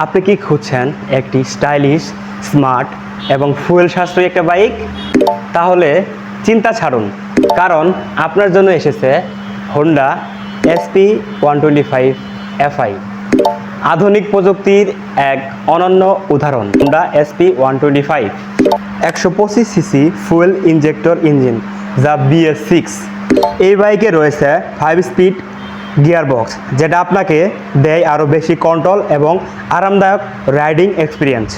আপনি কি খুঁজছেন? একটি স্টাইলিশ, স্মার্ট এবং ফুয়েল সাশ্রয়ী একটা বাইক? তাহলে চিন্তা ছাড়ুন, কারণ আপনার জন্য এসেছে Honda SP one twenty five FI আধুনিক প্রযুক্তির এক অনন্য উদাহরণ Honda SP one twenty five একশো পঁচিশ সিসি ফুয়েল ইঞ্জেক্টর ইঞ্জিন, যা বিএস সিক্স এই বাইকে রয়েছে ফাইভ স্পিড গিয়ার বক্স যেটা আপনাকে দেয় আরও বেশি কন্ট্রোল এবং আরামদায়ক রাইডিং এক্সপিরিয়েন্স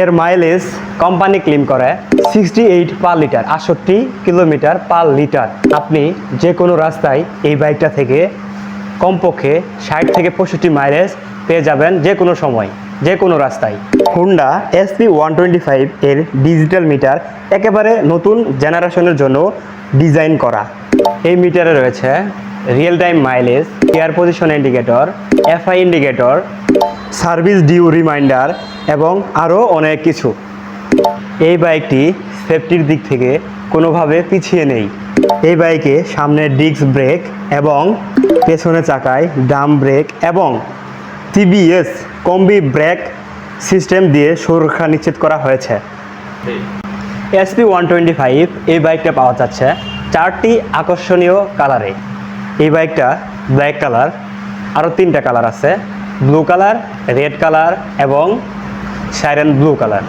এর মাইলেজ কোম্পানি ক্লেম করে সিক্সটি এইট পার লিটার আটষট্টি কিলোমিটার পার লিটার আপনি যে কোনো রাস্তায় এই বাইকটা থেকে কমপক্ষে ষাট থেকে পঁয়ষট্টি মাইলেজ পেয়ে যাবেন যে কোনো সময়, যে কোনো রাস্তায়। Honda SP one twenty five এর ডিজিটাল মিটার একেবারে নতুন জেনারেশনের জন্য ডিজাইন করা। এই মিটারে রয়েছে real time mileage air position indicator FI indicator service due reminder এবং আরও অনেক কিছু। এই বাইকটি সেফটির দিক থেকে কোনোভাবে পিছিয়ে নেই। এই বাইকে সামনে ডিস্ক ব্রেক এবং পেছনে চাকায় ডাম ব্রেক এবং টিবিএস কম্বি ব্রেক সিস্টেম দিয়ে সুরক্ষা নিশ্চিত করা হয়েছে। এসপি ওয়ান টোয়েন্টি ফাইভ এই বাইকটা পাওয়া যাচ্ছে চারটি আকর্ষণীয় কালারে এই বাইকটা ব্ল্যাক কালার আরও তিনটা কালার আছে, ব্লু কালার, রেড কালার এবং সাইরেন ব্লু কালার।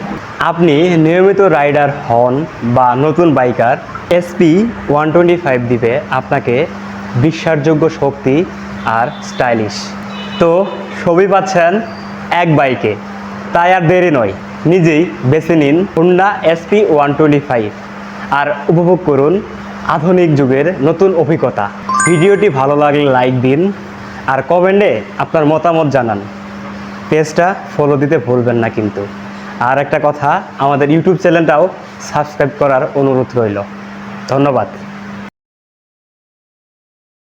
আপনি নিয়মিত রাইডার হন বা নতুন biker SP one twenty five দিবে আপনাকে বিশ্বাসযোগ্য শক্তি আর স্টাইলিশ। তো সবই পাচ্ছেন এক বাইকে, তাই আর দেরি নয়, নিজেই বেছে নিন Honda SP one twenty five. আর উপভোগ করুন আধুনিক যুগের নতুন অভিজ্ঞতা। ভিডিওটি ভালো লাগলে লাইক দিন আর কমেন্টে আপনার মতামত জানান। পেজটা ফলো দিতে ভুলবেন না কিন্তু। আর একটা কথা, আমাদের ইউটিউব চ্যানেলটাও সাবস্ক্রাইব করার অনুরোধ রইল। ধন্যবাদ।